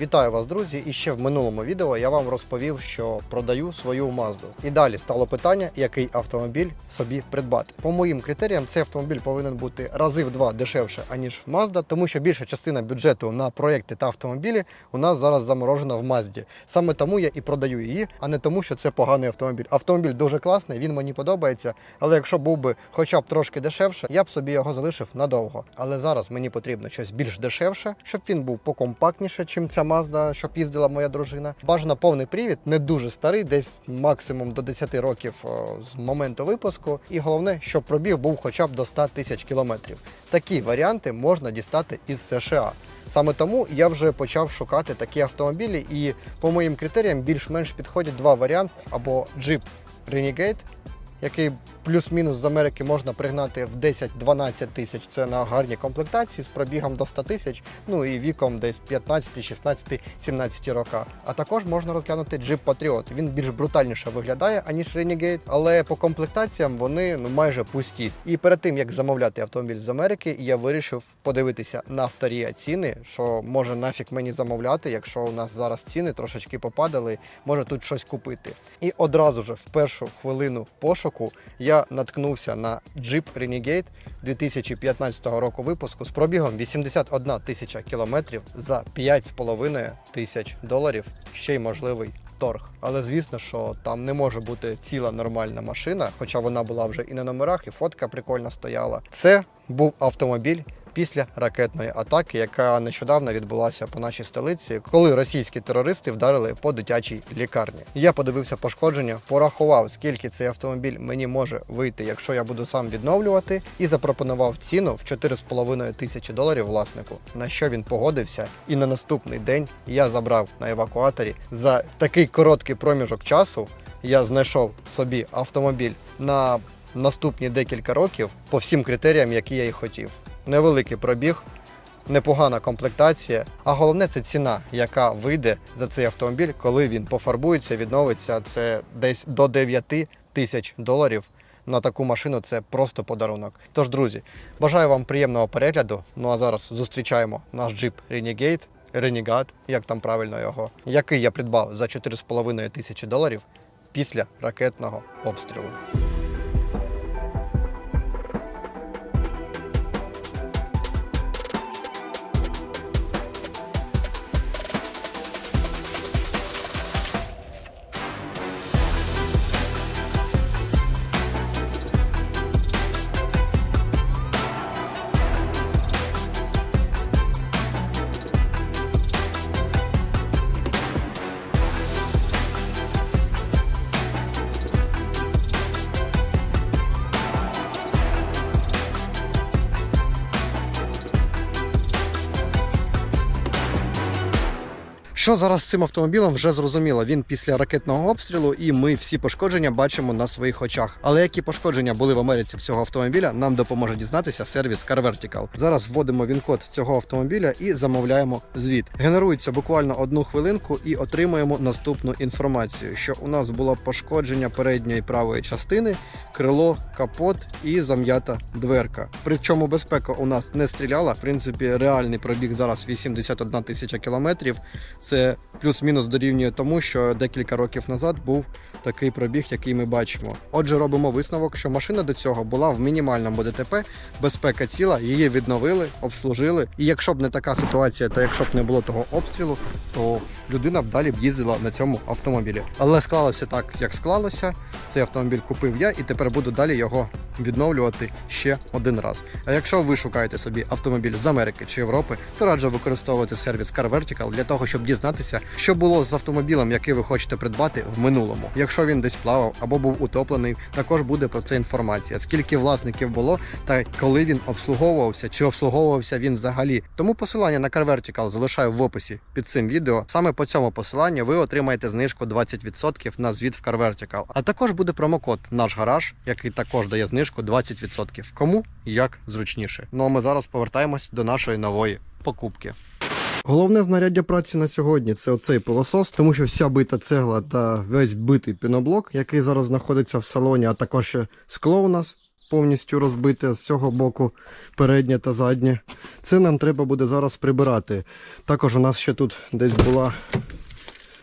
Вітаю вас, друзі! І ще в минулому відео я вам розповів, що продаю свою Мазду. І далі стало питання, який автомобіль собі придбати. По моїм критеріям, цей автомобіль повинен бути рази в два дешевше, аніж Mazda, тому що більша частина бюджету на проекти та автомобілі у нас зараз заморожена в Мазді. Саме тому я і продаю її, а не тому, що це поганий автомобіль. Автомобіль дуже класний, він мені подобається. Але якщо був би хоча б трошки дешевше, я б собі його залишив надовго. Але зараз мені потрібно щось більш дешевше, щоб він був покомпактніше, чим ця Mazda, щоб їздила моя дружина. Бажано повний привід, не дуже старий, десь максимум до 10 років з моменту випуску. І головне, щоб пробіг був хоча б до 100 тисяч кілометрів. Такі варіанти можна дістати із США. Саме тому я вже почав шукати такі автомобілі, і по моїм критеріям більш-менш підходять два варіанти: або Jeep Renegade, який плюс-мінус з Америки можна пригнати в 10-12 тисяч. Це на гарній комплектації з пробігом до 100 тисяч, ну і віком десь 15, 16, 17 років. А також можна розглянути Jeep Patriot. Він більш брутальніше виглядає, аніж Renegade, але по комплектаціям вони ну майже пусті. І перед тим як замовляти автомобіль з Америки, я вирішив подивитися на авторія ціни, що може нафіг мені замовляти, якщо у нас зараз ціни трошечки попадали, може тут щось купити. І одразу ж в першу хвилину пошуку я наткнувся на Jeep Renegade 2015 року випуску з пробігом 81 тисяча кілометрів за 5,5 тисяч доларів, ще й можливий торг. Але звісно, що там не може бути ціла нормальна машина, хоча вона була вже і на номерах, і фотка прикольно стояла. Це був автомобіль. Після ракетної атаки, яка нещодавно відбулася по нашій столиці, коли російські терористи вдарили по дитячій лікарні. Я подивився пошкодження, порахував, скільки цей автомобіль мені може вийти, якщо я буду сам відновлювати, і запропонував ціну в 4,5 тисячі доларів власнику. На що він погодився, і на наступний день я забрав на евакуаторі за такий короткий проміжок часу. Я знайшов собі автомобіль на наступні декілька років по всім критеріям, які я і хотів. Невеликий пробіг, непогана комплектація, а головне це ціна, яка вийде за цей автомобіль, коли він пофарбується, відновиться. Це десь до 9 тисяч доларів. На таку машину це просто подарунок. Тож, друзі, бажаю вам приємного перегляду. Ну а зараз зустрічаємо наш джип Renegade, Renegade, як там правильно його, який я придбав за 4,5 тисячі доларів після ракетного обстрілу. Що зараз з цим автомобілем вже зрозуміло. Він після ракетного обстрілу, і ми всі пошкодження бачимо на своїх очах. Але які пошкодження були в Америці в цього автомобіля, нам допоможе дізнатися сервіс Car Vertical. Зараз вводимо він-код цього автомобіля і замовляємо звіт. Генерується буквально одну хвилинку і отримуємо наступну інформацію: що у нас було пошкодження передньої правої частини, крило, капот і зам'ята дверка. Причому безпека у нас не стріляла. В принципі, реальний пробіг зараз 81 тисяча кілометрів. Це плюс-мінус дорівнює тому, що декілька років назад був такий пробіг, який ми бачимо. Отже, робимо висновок, що машина до цього була в мінімальному ДТП, безпека ціла, її відновили, обслужили. І якщо б не така ситуація, та якщо б не було того обстрілу, то людина б далі б їздила на цьому автомобілі. Але склалося так, як склалося. Цей автомобіль купив я, і тепер буду далі його відновлювати ще один раз. А якщо ви шукаєте собі автомобіль з Америки чи Європи, то раджу використовувати сервіс Car Vertical для того, щоб дізнатися, що було з автомобілем, який ви хочете придбати в минулому. Якщо він десь плавав або був утоплений, також буде про це інформація. Скільки власників було та коли він обслуговувався, чи обслуговувався він взагалі. Тому посилання на Car Vertical залишаю в описі під цим відео. Саме по цьому посиланню ви отримаєте знижку 20% на звіт в Car Vertical. А також буде промокод наш гараж, який також дає знижку 20%. Кому як зручніше. Ну а ми зараз повертаємось до нашої нової покупки. Головне знаряддя праці на сьогодні це оцей пилосос, тому що вся бита цегла та весь битий піноблок, який зараз знаходиться в салоні, а також скло у нас повністю розбите з цього боку переднє та заднє. Це нам треба буде зараз прибирати. Також у нас ще тут десь була.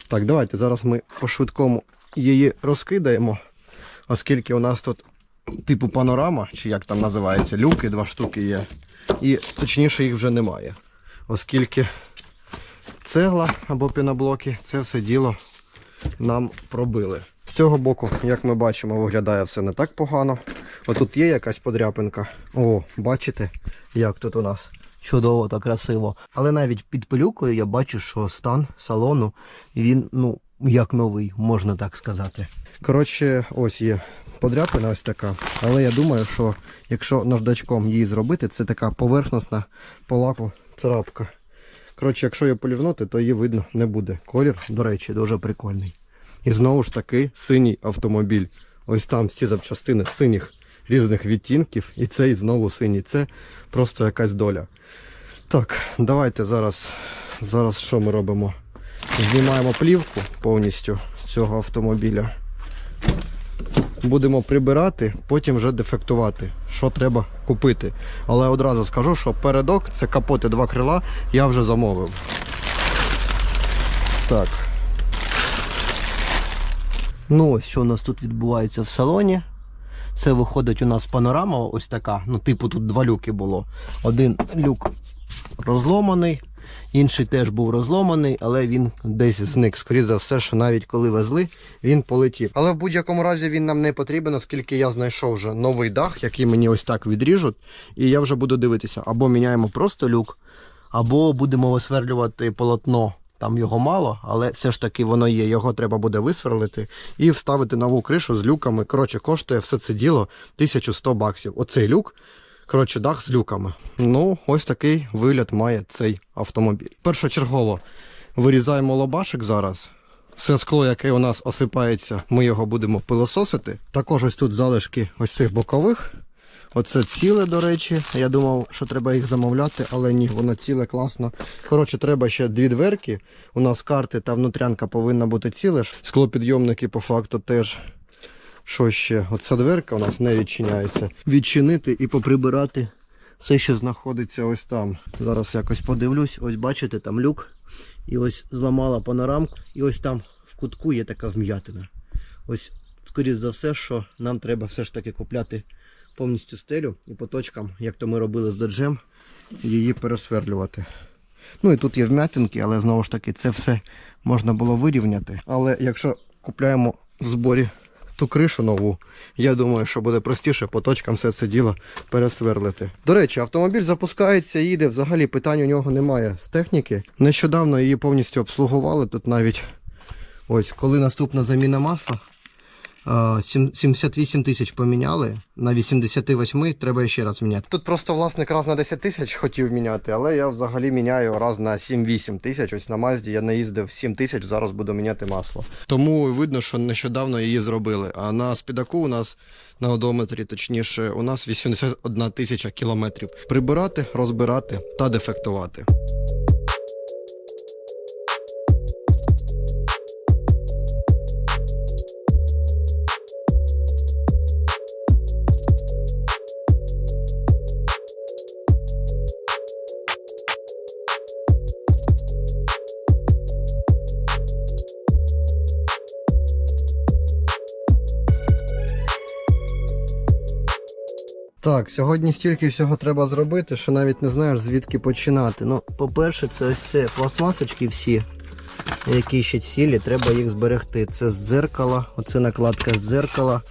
Так, давайте зараз ми по-швидкому її розкидаємо, оскільки у нас тут типу панорама, чи як там називається, люки, два штуки є. І точніше їх вже немає. Оскільки цегла або піноблоки, це все діло нам пробили. З цього боку, як ми бачимо, виглядає все не так погано. Отут є якась подряпинка. О, бачите, як тут у нас чудово та красиво. Але навіть під пилюкою я бачу, що стан салону він, ну, як новий, можна так сказати. Коротше, ось є подряпина ось така. Але я думаю, що якщо наждачком її зробити, це така поверхностна по лаку царапка. Коротше, якщо її полівнути, то її видно не буде. Колір, до речі, дуже прикольний. І знову ж таки синій автомобіль. Ось там всі запчастини синіх різних відтінків. І цей знову синій. Це просто якась доля. Так, давайте зараз. Зараз що ми робимо? Знімаємо плівку повністю з цього автомобіля. Будемо прибирати, потім вже дефектувати, що треба купити. Але одразу скажу, що передок це капоти два крила, я вже замовив. Так. Ну, ось що у нас тут відбувається в салоні. Це виходить у нас панорама ось така. Ну, типу, тут два люки було. Один люк розломаний, інший теж був розломаний, але він десь зник. Скоріше за все, що навіть коли везли, він полетів. Але в будь-якому разі він нам не потрібен, оскільки я знайшов вже новий дах, який мені ось так відріжуть. І я вже буду дивитися, або міняємо просто люк, або будемо висверлювати полотно. Там його мало, але все ж таки воно є. Його треба буде висверлити і вставити нову кришу з люками. Коротше, коштує все це діло 1100 баксів. Оцей люк. Коротше, дах з люками. Ну, ось такий вигляд має цей автомобіль. Першочергово вирізаємо лобашик зараз. Все скло, яке у нас осипається, ми його будемо пилососити. Також ось тут залишки ось цих бокових. Оце ціле, до речі. Я думав, що треба їх замовляти, але ні, воно ціле класно. Коротше, треба ще дві дверки. У нас карти та внутрянка повинна бути ціле. Склопідйомники по факту теж. Що ще? Оця дверка у нас не відчиняється. Відчинити і поприбирати все, що знаходиться ось там. Зараз якось подивлюсь. Ось бачите, там люк. І ось зламала панорамку. І ось там в кутку є така вм'ятина. Ось, скоріш за все, що нам треба все ж таки купляти повністю стелю і по точкам, як то ми робили з доджем, її пересверлювати. Ну і тут є вм'ятинки, але знову ж таки це все можна було вирівняти. Але якщо купляємо в зборі ту кришу нову, я думаю, що буде простіше по точкам все це діло пересверлити. До речі, автомобіль запускається, їде, взагалі питань у нього немає з техніки. Нещодавно її повністю обслугували. Тут навіть ось коли наступна заміна масла. А, сім- 78 тисяч поміняли, на 88 треба ще раз міняти. Тут просто власник раз на 10 тисяч хотів міняти, але я взагалі міняю раз на 7-8 тисяч. Ось на Мазді я наїздив 7 тисяч, зараз буду міняти масло. Тому видно, що нещодавно її зробили. А на спідаку у нас на одометрі, точніше, у нас 81 тисяча кілометрів. Прибирати, розбирати та дефектувати. Так, сьогодні стільки всього треба зробити, що навіть не знаєш звідки починати. Ну, по-перше, це ось це пластмасочки всі, які ще цілі, треба їх зберегти. Це з дзеркала, оце накладка з дзеркала.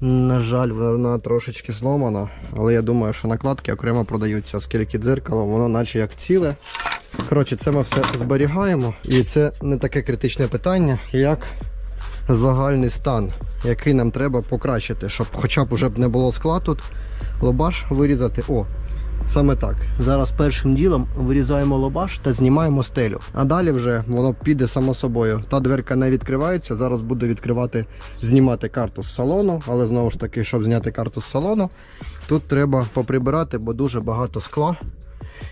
На жаль, вона трошечки зломана, але я думаю, що накладки окремо продаються, оскільки дзеркало, воно наче як ціле. Коротше, це ми все зберігаємо. І це не таке критичне питання, як загальний стан, який нам треба покращити, щоб хоча б уже б не було скла тут, лобаш вирізати. О, саме так. Зараз першим ділом вирізаємо лобаш та знімаємо стелю. А далі вже воно піде само собою. Та дверка не відкривається. Зараз буду відкривати, знімати карту з салону, але знову ж таки, щоб зняти карту з салону, тут треба поприбирати, бо дуже багато скла.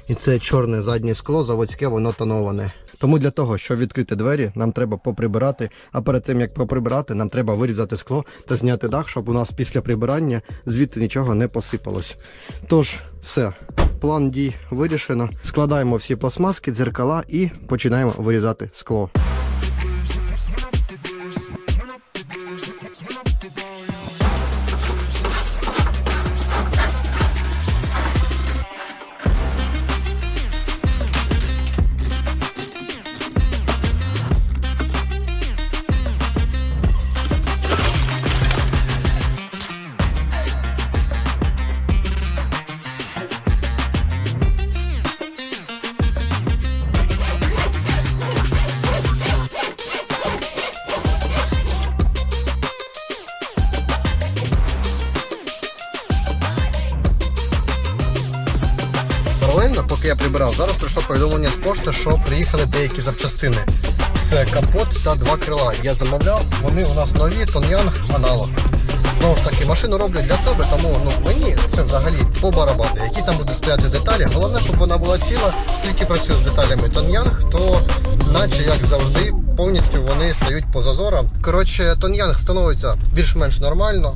І це чорне заднє скло, заводське, воно тоноване. Тому для того, щоб відкрити двері, нам треба поприбирати. А перед тим як поприбирати, нам треба вирізати скло та зняти дах, щоб у нас після прибирання звідти нічого не посипалось. Тож, все, план дій вирішено. Складаємо всі пластмаски, дзеркала і починаємо вирізати скло. Крила. Я замовляв, вони у нас нові, Тон'янг аналог. Знову ж таки, машину роблю для себе, тому ну, мені це взагалі по барабану. Які там будуть стояти деталі. Головне, щоб вона була ціла, скільки працюю з деталями Тон'янг, то наче як завжди, повністю вони стають по зазорам. Коротше, Тон'янг становиться більш-менш нормально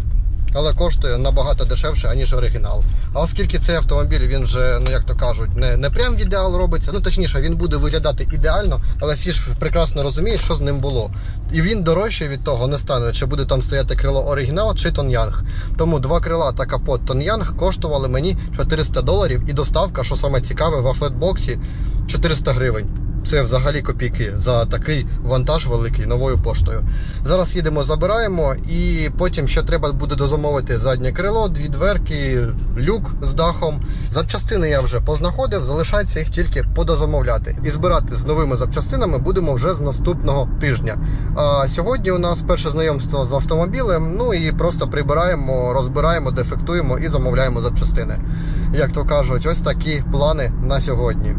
але коштує набагато дешевше, аніж оригінал. А оскільки цей автомобіль він вже, ну як то кажуть, не, не прям в ідеал робиться, ну точніше, він буде виглядати ідеально, але всі ж прекрасно розуміють, що з ним було. І він дорожче від того не стане, чи буде там стояти крило оригінал чи Тон'янг. Тому два крила та капот Тон'янг коштували мені 400 доларів і доставка, що саме цікаве, в афлетбоксі 400 гривень. Це взагалі копійки за такий вантаж великий новою поштою. Зараз їдемо, забираємо, і потім ще треба буде дозамовити заднє крило, дві дверки, люк з дахом. Запчастини я вже познаходив, залишається їх тільки подозамовляти. І збирати з новими запчастинами будемо вже з наступного тижня. А сьогодні у нас перше знайомство з автомобілем. Ну і просто прибираємо, розбираємо, дефектуємо і замовляємо запчастини. Як то кажуть, ось такі плани на сьогодні.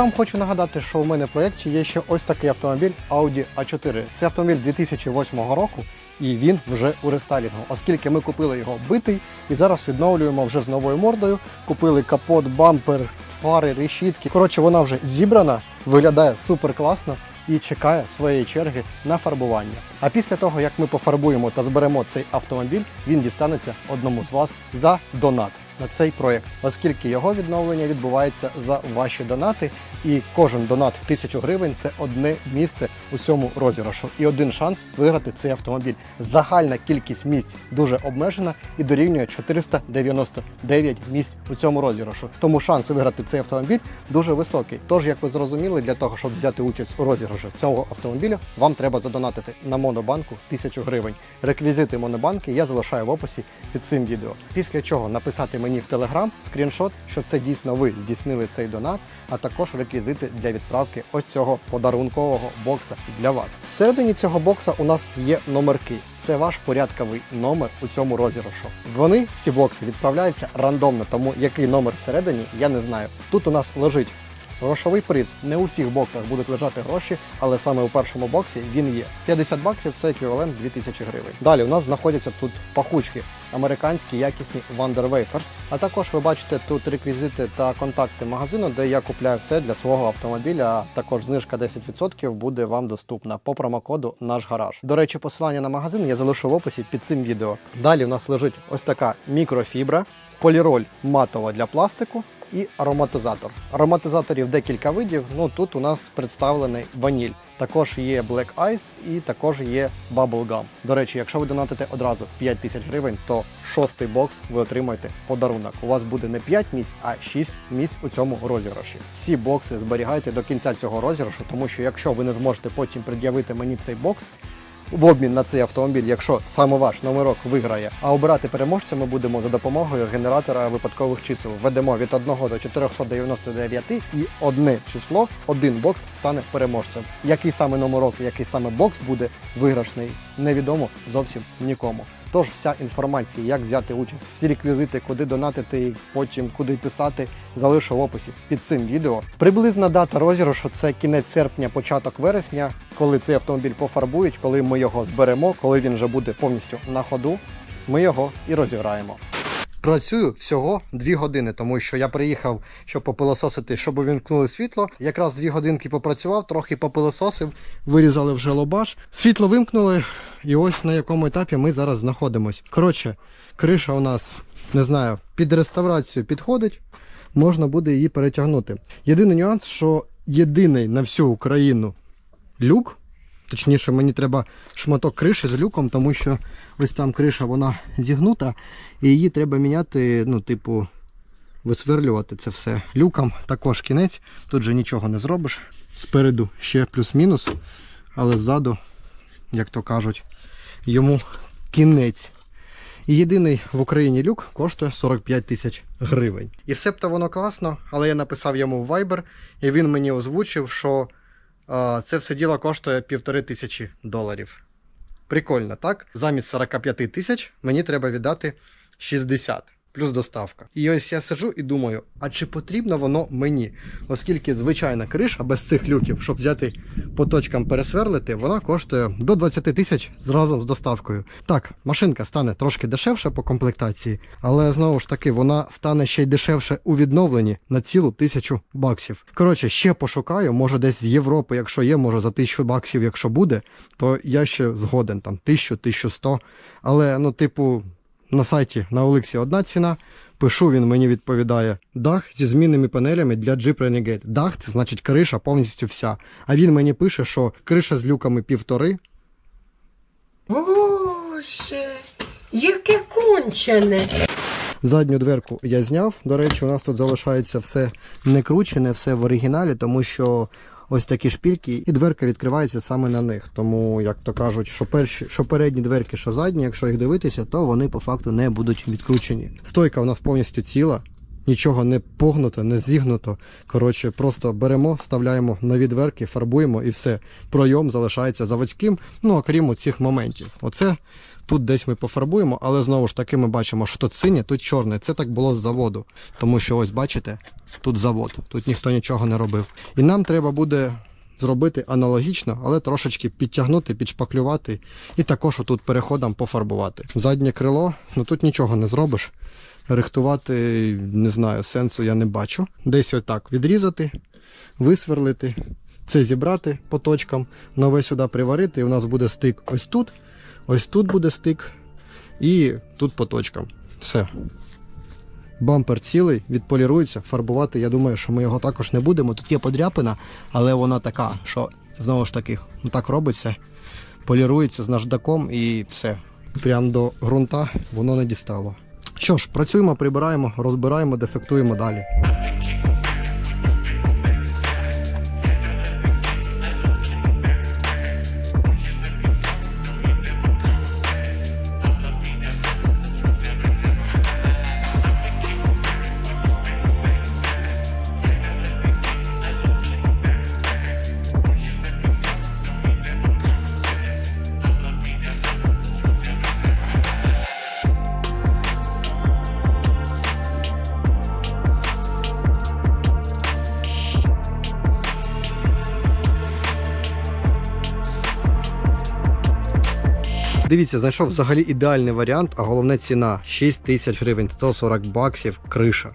Я вам хочу нагадати, що у мене в проєкті є ще ось такий автомобіль Audi A4. Це автомобіль 2008 року, і він вже у рестайлінгу, оскільки ми купили його битий і зараз відновлюємо вже з новою мордою. Купили капот, бампер, фари, решітки. Коротше, вона вже зібрана, виглядає супер класно. І чекає своєї черги на фарбування. А після того, як ми пофарбуємо та зберемо цей автомобіль, він дістанеться одному з вас за донат на цей проєкт, оскільки його відновлення відбувається за ваші донати, і кожен донат в тисячу гривень це одне місце у цьому розіграшу і один шанс виграти цей автомобіль. Загальна кількість місць дуже обмежена і дорівнює 499 місць у цьому розіграшу. Тому шанс виграти цей автомобіль дуже високий. Тож, як ви зрозуміли, для того, щоб взяти участь у розіграші цього автомобіля, вам треба задонатити на монобанку 1000 гривень. Реквізити монобанки я залишаю в описі під цим відео. Після чого написати мені в телеграм скріншот, що це дійсно ви здійснили цей донат, а також реквізити для відправки ось цього подарункового бокса для вас. Всередині цього бокса у нас є номерки. Це ваш порядковий номер у цьому розіграшу. Вони всі бокси відправляються рандомно, тому який номер всередині, я не знаю. Тут у нас лежить Грошовий приз. Не у всіх боксах будуть лежати гроші, але саме у першому боксі він є. 50 баксів це еквівалент 2000 гривень. Далі у нас знаходяться тут пахучки, американські якісні Wonder Wafers. А також ви бачите тут реквізити та контакти магазину, де я купляю все для свого автомобіля. А також знижка 10% буде вам доступна по промокоду Наш гараж. До речі, посилання на магазин я залишу в описі під цим відео. Далі у нас лежить ось така мікрофібра. поліроль матова для пластику і ароматизатор. Ароматизаторів декілька видів. Ну тут у нас представлений ваніль. Також є Black Ice і також є Bubble Gum. До речі, якщо ви донатите одразу 5 тисяч гривень, то шостий бокс ви отримаєте в подарунок. У вас буде не 5 місць, а 6 місць у цьому розіграші. Всі бокси зберігайте до кінця цього розіграшу, тому що якщо ви не зможете потім пред'явити мені цей бокс, в обмін на цей автомобіль, якщо саме ваш номерок виграє. А обирати переможця ми будемо за допомогою генератора випадкових чисел. Введемо від 1 до 499 і одне число, один бокс стане переможцем. Який саме номерок, який саме бокс буде виграшний, невідомо зовсім нікому. Тож вся інформація, як взяти участь, всі реквізити, куди донатити, і потім куди писати, залишу в описі під цим відео. Приблизна дата розіграшу це кінець серпня, початок вересня, коли цей автомобіль пофарбують, коли ми його зберемо, коли він вже буде повністю на ходу. Ми його і розіграємо. Працюю всього 2 години, тому що я приїхав, щоб попилососити, щоб увімкнули світло. Якраз 2 годинки попрацював, трохи попилососив, вирізали вже лобаш. Світло вимкнули, і ось на якому етапі ми зараз знаходимось. Коротше, криша у нас, не знаю, під реставрацію підходить, можна буде її перетягнути. Єдиний нюанс, що єдиний на всю Україну люк. Точніше, мені треба шматок криші з люком, тому що ось там криша вона зігнута, і її треба міняти, ну, типу, висверлювати це все люком. Також кінець. Тут же нічого не зробиш. Спереду ще плюс-мінус, але ззаду, як то кажуть, йому кінець. Єдиний в Україні люк коштує 45 тисяч гривень. І все б то воно класно, але я написав йому в Viber, і він мені озвучив, що це все діло коштує півтори тисячі доларів. Прикольно, так? Замість 45 тисяч мені треба віддати 60 плюс доставка. І ось я сиджу і думаю, а чи потрібно воно мені? Оскільки звичайна криша без цих люків, щоб взяти по точкам пересверлити, вона коштує до 20 тисяч зразу з доставкою. Так, машинка стане трошки дешевше по комплектації, але знову ж таки вона стане ще й дешевше у відновленні на цілу тисячу баксів. Коротше, ще пошукаю, може десь з Європи, якщо є, може за тисячу баксів, якщо буде, то я ще згоден там тисячу, тисячу сто. Але ну, типу, на сайті на Олексі одна ціна. Пишу, він мені відповідає дах зі змінними панелями для Jeep Renegade. Дах це значить криша повністю вся. А він мені пише, що криша з люками півтори. Боже, яке кончене. Задню дверку я зняв. До речі, у нас тут залишається все не кручене, все в оригіналі, тому що ось такі шпільки, і дверка відкривається саме на них. Тому, як то кажуть, що перші, що передні дверки, що задні, якщо їх дивитися, то вони по факту не будуть відкручені. Стойка у нас повністю ціла. Нічого не погнуто, не зігнуто. Коротше, просто беремо, вставляємо нові дверки, фарбуємо і все. Пройом залишається заводським, ну окрім цих моментів. Оце тут десь ми пофарбуємо, але знову ж таки ми бачимо, що тут синє, тут чорне. Це так було з заводу. Тому що ось бачите, тут завод, тут ніхто нічого не робив. І нам треба буде зробити аналогічно, але трошечки підтягнути, підшпаклювати і також отут переходом пофарбувати. Заднє крило, ну тут нічого не зробиш. Рихтувати, не знаю, сенсу я не бачу. Десь отак відрізати, висверлити, це зібрати по точкам, нове сюди приварити, і у нас буде стик ось тут, ось тут буде стик, і тут по точкам. Все. Бампер цілий, відполірується, фарбувати. Я думаю, що ми його також не будемо. Тут є подряпина, але вона така, що знову ж таки, так робиться, полірується з наждаком і все. Прям до ґрунта воно не дістало. Що ж, працюємо, прибираємо, розбираємо, дефектуємо далі. Дивіться, знайшов взагалі ідеальний варіант, а головне ціна 6 тисяч гривень, 140 баксів, криша.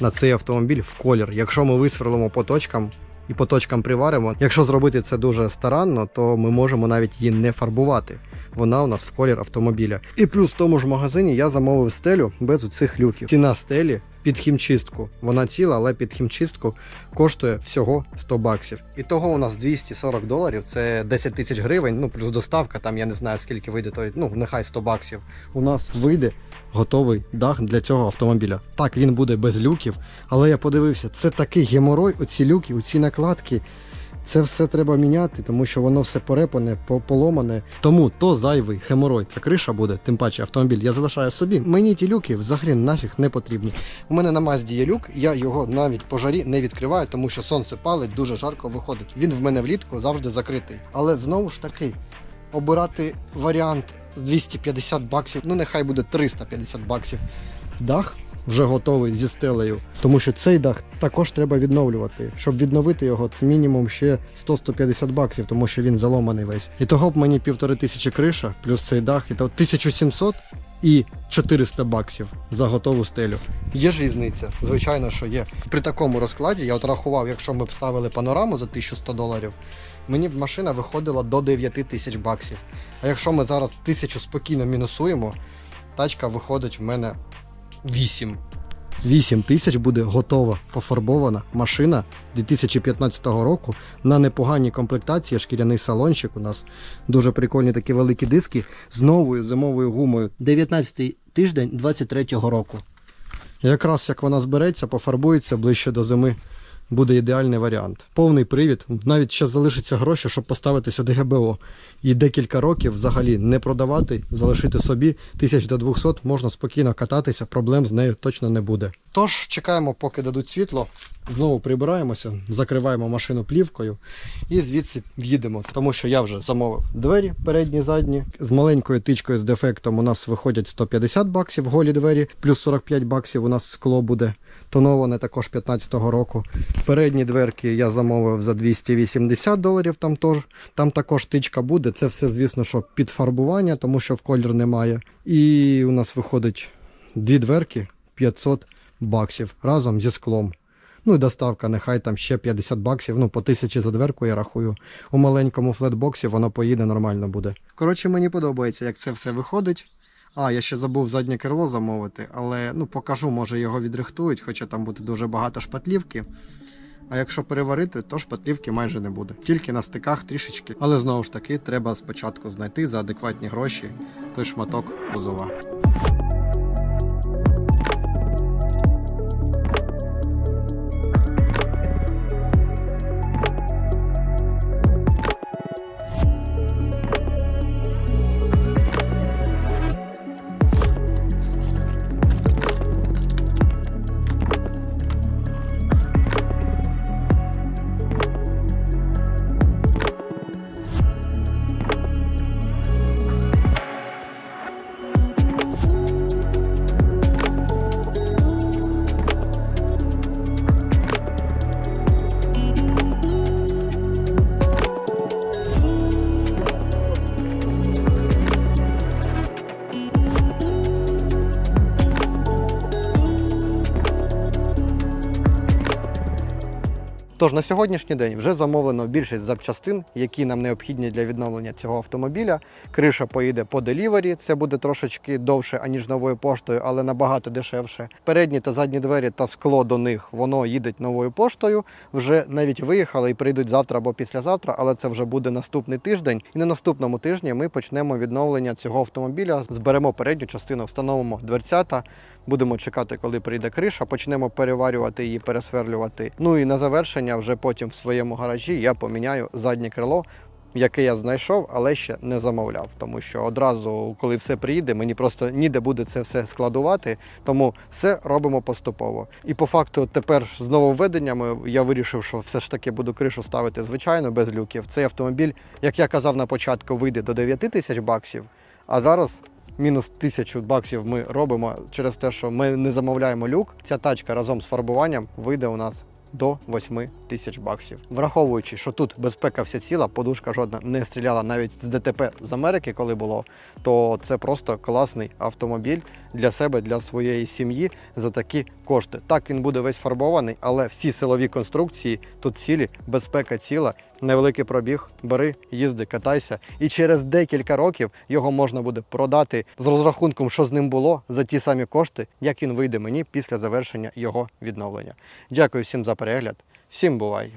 На цей автомобіль в колір. Якщо ми висверлимо по точкам, і по точкам приваримо. Якщо зробити це дуже старанно, то ми можемо навіть її не фарбувати. Вона у нас в колір автомобіля. І плюс в тому ж магазині я замовив стелю без цих люків. Ціна стелі під хімчистку. Вона ціла, але під хімчистку коштує всього 100 баксів. І того у нас 240 доларів, це 10 тисяч гривень, ну плюс доставка, там я не знаю скільки вийде, то ну нехай 100 баксів. У нас вийде готовий дах для цього автомобіля. Так, він буде без люків, але я подивився, це такий геморой, оці люки, оці накладки. Це все треба міняти, тому що воно все порепане, поломане. Тому то зайвий геморой. Ця криша буде, тим паче автомобіль. Я залишаю собі. Мені ті люки взагалі нафіг не потрібні. У мене на Мазді є люк, я його навіть по жарі не відкриваю, тому що сонце палить, дуже жарко виходить. Він в мене влітку завжди закритий. Але знову ж таки, обирати варіант 250 баксів, ну нехай буде 350 баксів. Дах вже готовий зі стелею, тому що цей дах також треба відновлювати. Щоб відновити його, це мінімум ще 100-150 баксів, тому що він заломаний весь. І того б мені півтори тисячі криша, плюс цей дах, і то 1700 і 400 баксів за готову стелю. Є ж різниця, звичайно, що є. При такому розкладі я от рахував, якщо ми б ставили панораму за 1100 доларів, мені б машина виходила до 9 тисяч баксів. А якщо ми зараз тисячу спокійно мінусуємо, тачка виходить в мене 8. 8 тисяч буде готова пофарбована машина 2015 року на непоганій комплектації. Шкіряний салончик. У нас дуже прикольні такі великі диски з новою зимовою гумою. 19 тиждень 23-го року. Якраз як вона збереться, пофарбується ближче до зими. Буде ідеальний варіант. Повний привід. Навіть ще залишиться гроші, щоб поставити сюди ГБО. І декілька років взагалі не продавати, залишити собі тисяч до 200, можна спокійно кататися, проблем з нею точно не буде. Тож чекаємо, поки дадуть світло. Знову прибираємося, закриваємо машину плівкою і звідси в'їдемо. Тому що я вже замовив двері передні, задні. З маленькою тичкою з дефектом у нас виходять 150 баксів голі двері, плюс 45 баксів у нас скло буде тоноване також 15-го року. Передні дверки я замовив за 280 доларів. Там тож там також тичка буде. Це все, звісно, що під фарбування, тому що в колір немає. І у нас виходить дві дверки 500 баксів разом зі склом. Ну і доставка, нехай там ще 50 баксів, ну по тисячі за дверку я рахую. У маленькому флетбоксі воно поїде нормально буде. Коротше, мені подобається, як це все виходить. А, я ще забув заднє крило замовити, але ну покажу, може його відрихтують, хоча там буде дуже багато шпатлівки. А якщо переварити, то шпатлівки майже не буде. Тільки на стиках трішечки. Але знову ж таки, треба спочатку знайти за адекватні гроші той шматок кузова. Тож на сьогоднішній день вже замовлено більшість запчастин, які нам необхідні для відновлення цього автомобіля. Криша поїде по делівері, це буде трошечки довше, аніж новою поштою, але набагато дешевше. Передні та задні двері та скло до них воно їде новою поштою. Вже навіть виїхали і прийдуть завтра або післязавтра, але це вже буде наступний тиждень. І на наступному тижні ми почнемо відновлення цього автомобіля. Зберемо передню частину, встановимо дверцята. Будемо чекати, коли прийде криша, почнемо переварювати її, пересверлювати. Ну і на завершення, вже потім в своєму гаражі я поміняю заднє крило, яке я знайшов, але ще не замовляв. Тому що одразу, коли все приїде, мені просто ніде буде це все складувати. Тому все робимо поступово. І по факту, тепер з нововведеннями я вирішив, що все ж таки буду кришу ставити звичайно без люків. Цей автомобіль, як я казав на початку, вийде до 9 тисяч баксів. А зараз мінус тисячу баксів ми робимо через те, що ми не замовляємо люк. Ця тачка разом з фарбуванням вийде у нас до 8 тисяч баксів. Враховуючи, що тут безпека вся ціла, подушка жодна не стріляла навіть з ДТП з Америки, коли було, то це просто класний автомобіль для себе, для своєї сім'ї за такі кошти. Так він буде весь фарбований, але всі силові конструкції тут цілі, безпека ціла, невеликий пробіг, бери, їзди, катайся. І через декілька років його можна буде продати з розрахунком, що з ним було, за ті самі кошти, як він вийде мені після завершення його відновлення. Дякую всім за перегляд. Всім бувай!